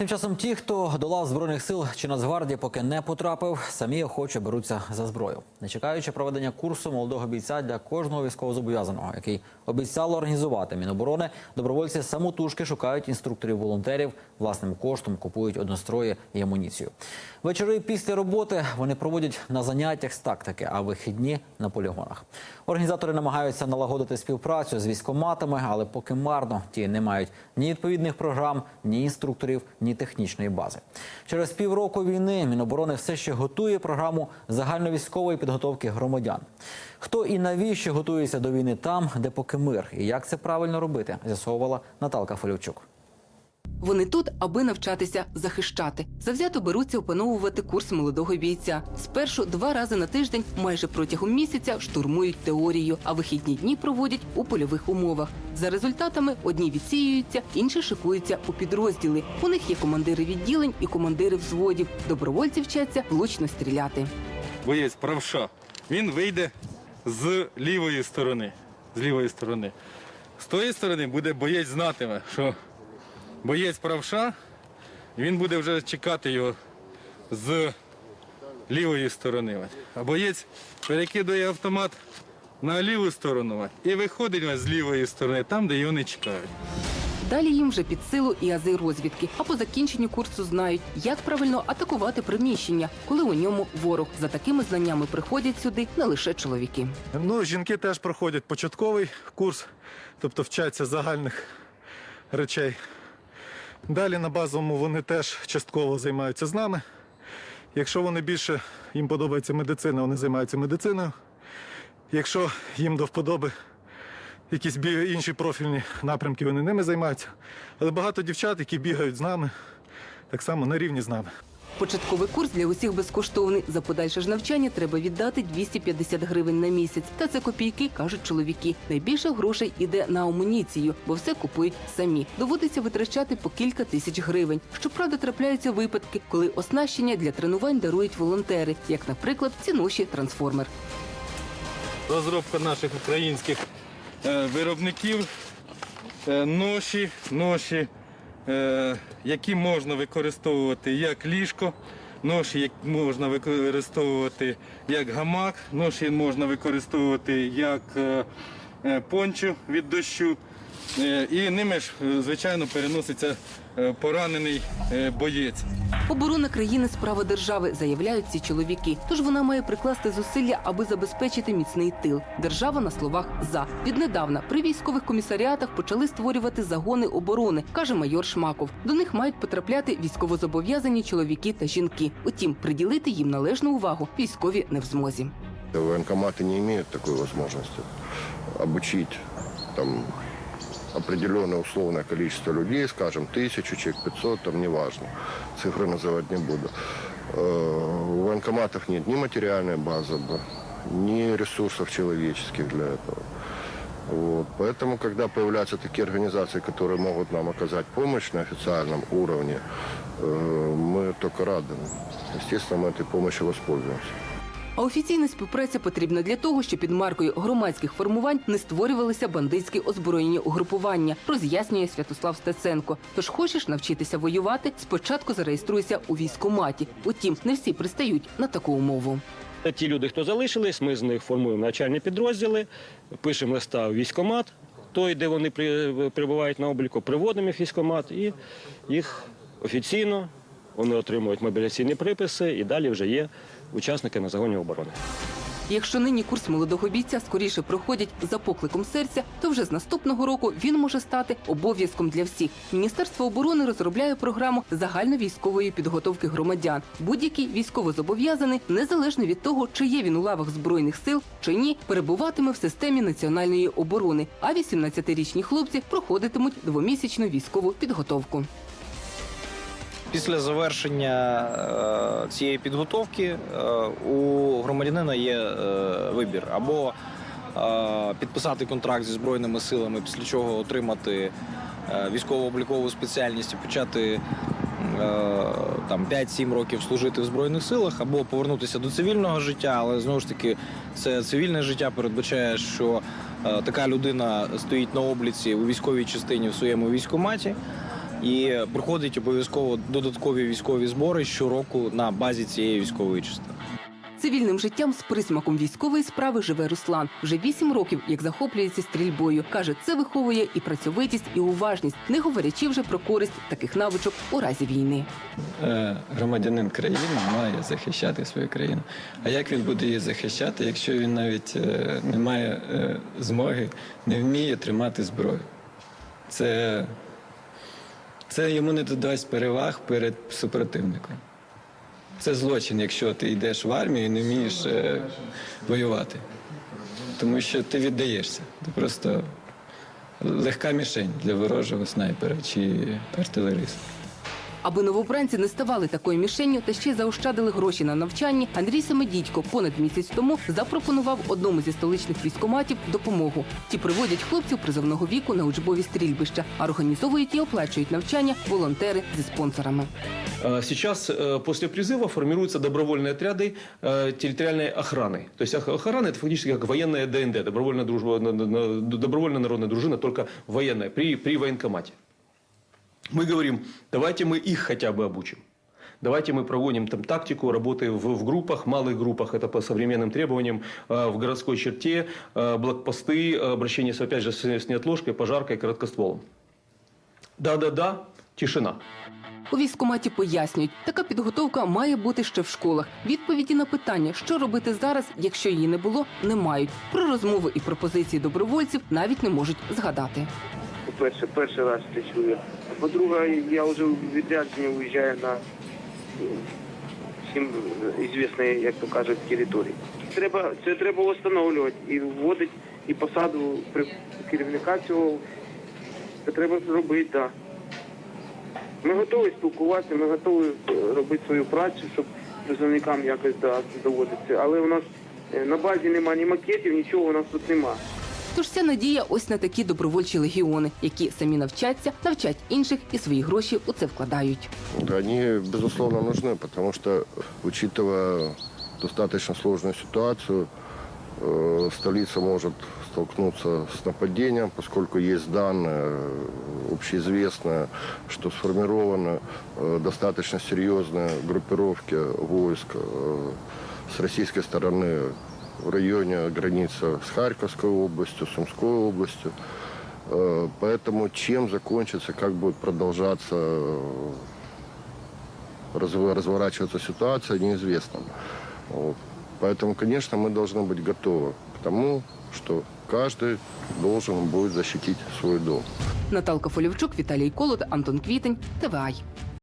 Тим часом ті, хто до лав збройних сил чи Нацгвардії поки не потрапив, самі охоче беруться за зброю, не чекаючи проведення курсу молодого бійця для кожного військовозобов'язаного, який обіцяло організувати міноборони. Добровольці самотужки шукають інструкторів-волонтерів, власним коштом купують однострої і амуніцію. Вечори після роботи вони проводять на заняттях з тактики, а вихідні на полігонах. Організатори намагаються налагодити співпрацю з військоматами, але поки марно ті не мають ні відповідних програм, ні інструкторів, ні технічної бази. Через півроку війни Міноборони все ще готує програму загальновійськової підготовки громадян. Хто і навіщо готується до війни там, де поки мир, і як це правильно робити, з'ясовувала Наталка Фолівчук. Вони тут, аби навчатися захищати. Завзято беруться опановувати курс молодого бійця. Спершу два рази на тиждень, майже протягом місяця, штурмують теорію, а вихідні дні проводять у польових умовах. За результатами одні відсіюються, інші шикуються у підрозділи. У них є командири відділень і командири взводів. Добровольці вчаться влучно стріляти. боєць правша, він вийде з лівої сторони. З лівої сторони. З тої сторони буде боєць знатиме, що боєць правша, він буде вже чекати його з лівої сторони. А боєць перекидує автомат на ліву сторону і виходить з лівої сторони, там, де його не чекають. Далі їм вже під силу і ази розвідки. А по закінченню курсу знають, як правильно атакувати приміщення, коли у ньому ворог. За такими знаннями приходять сюди не лише чоловіки. Ну, жінки теж проходять початковий курс, тобто вчаться загальних речей. Далі на базовому вони теж частково займаються з нами. Якщо вони більше їм подобається медицина, вони займаються медициною. Якщо їм до вподоби якісь інші профільні напрямки, вони ними займаються. Але багато дівчат, які бігають з нами, так само на рівні з нами. Початковий курс для усіх безкоштовний. За подальше ж навчання треба віддати 250 гривень на місяць. Та це копійки, кажуть чоловіки. Найбільше грошей іде на амуніцію, бо все купують самі. Доводиться витрачати по кілька тисяч гривень. Щоправда, трапляються випадки, коли оснащення для тренувань дарують волонтери, як, наприклад, ці ноші трансформер. розробка наших українських е, виробників, е, ноші, ноші, які можна використовувати як ліжко, ноші можна використовувати як гамак, ноші можна використовувати як е, е, пончо від дощу. Е, І ними ж, е, звичайно, переноситься е, поранений е, боєць. Оборона країни справа держави, заявляють ці чоловіки. Тож вона має прикласти зусилля, аби забезпечити міцний тил. Держава на словах за віднедавна при військових комісаріатах почали створювати загони оборони, каже майор Шмаков. До них мають потрапляти військовозобов'язані чоловіки та жінки. Утім, приділити їм належну увагу військові не в змозі. Военкоматы не имеют такой возможности обучить там определенное условное количество людей, скажем, тысячу, человек 500, там неважно, цифры называть не буду. Э, У военкоматов нет ни материальной базы, б- ни ресурсов человеческих для этого. Вот. Поэтому, когда появляются такие организации, которые могут нам оказать помощь на официальном уровне, э, мы только рады. Естественно, мы этой помощью воспользуемся. А офіційна співпраця потрібна для того, щоб під маркою громадських формувань не створювалися бандитські озброєні угрупування, роз'яснює Святослав Стеценко. Тож хочеш навчитися воювати, спочатку зареєструйся у військкоматі. Утім, не всі пристають на таку умову. Ті люди, хто залишились, ми з них формуємо навчальні підрозділи, пишемо листа в військкомат, той, де вони при- перебувають на обліку, приводимо в військкомат і їх офіційно вони отримують мобіляційні приписи і далі вже є учасники на загоні оборони. Якщо нині курс молодого бійця скоріше проходять за покликом серця, то вже з наступного року він може стати обов'язком для всіх. Міністерство оборони розробляє програму загальновійськової підготовки громадян. Будь-який військовозобов'язаний, незалежно від того, чи є він у лавах збройних сил чи ні, перебуватиме в системі національної оборони. А 18-річні хлопці проходитимуть двомісячну військову підготовку. Після завершення е, цієї підготовки е, у громадянина є е, вибір або підписати контракт зі збройними силами, після чого отримати військово-облікову спеціальність і почати там 5-7 років служити в збройних силах, або повернутися до цивільного життя, але знову ж таки це цивільне життя передбачає, що така людина стоїть на обліці у військовій частині в своєму військкоматі. І проходить обов'язково додаткові військові збори щороку на базі цієї військової частини. Цивільним життям з присмаком військової справи живе Руслан. Вже вісім років, як захоплюється стрільбою. Каже, це виховує і працьовитість, і уважність, не говорячи вже про користь таких навичок у разі війни. Е, громадянин країни має захищати свою країну. А як він буде її захищати, якщо він навіть е, не має е, змоги, не вміє тримати зброю? Це, це йому не додасть переваг перед супротивником. Це злочин, якщо ти йдеш в армію і не вмієш е, воювати. Тому що ти віддаєшся. Ти просто легка мішень для ворожого снайпера чи артилериста. Аби новобранці не ставали такою мішенню та ще й заощадили гроші на навчанні, Андрій Семедідько понад місяць тому запропонував одному зі столичних військоматів допомогу. Ті приводять хлопців призовного віку на учбові стрільбища, а організовують і оплачують навчання волонтери зі спонсорами. Э, Сейчас э, после призыва формируются добровольные отряды э, территориальной охраны. То есть ох- охрана это фактически как военная ДНД, добровольная, дружба, на- на- на- добровольная народная дружина, только военная, при, при военкомате. Мы говорим, давайте мы их хотя бы обучим. Давайте мы проводим там тактику работы в, в группах, малых группах, это по современным требованиям, э, в городской черте, э, блокпосты, э, обращение с, опять же с, с неотложкой, пожаркой, короткостволом. Да-да-да, тишина. У військкоматі пояснюють, така підготовка має бути ще в школах. Відповіді на питання, що робити зараз, якщо її не було, не мають. Про розмови і пропозиції добровольців навіть не можуть згадати. По-перше, перший раз це чую. А по-друге, я вже у відрядження виїжджаю на всім звісної, як то кажуть, території. Треба, це треба встановлювати і вводити і посаду при керівника цього. Це треба зробити, так. Ми готові спілкуватися, ми готові е, робити свою працю, щоб призовникам якось да, доводиться. Але у нас е, на базі немає ні макетів, нічого у нас тут немає. Тож вся надія ось на такі добровольчі легіони, які самі навчаться, навчать інших і свої гроші у це вкладають. Да, они, безусловно, нужны, потому что, учитывая достаточно сложную ситуацию, э, столица может столкнуться с нападением, поскольку есть данные э, общеизвестные, что сформированы э, достаточно серьезные группировки войск э, с российской стороны в районе границы с Харьковской областью, Сумской областью. Э, Поэтому чем закончится, как будет продолжаться э, разв- разворачиваться ситуация, неизвестно. Вот. Поэтому, конечно, мы должны быть готовы к тому, что каждый должен будет защитить свой дом. Наталка Фолівчук, Віталій Колот, Антон Квітень, ТВАЙ.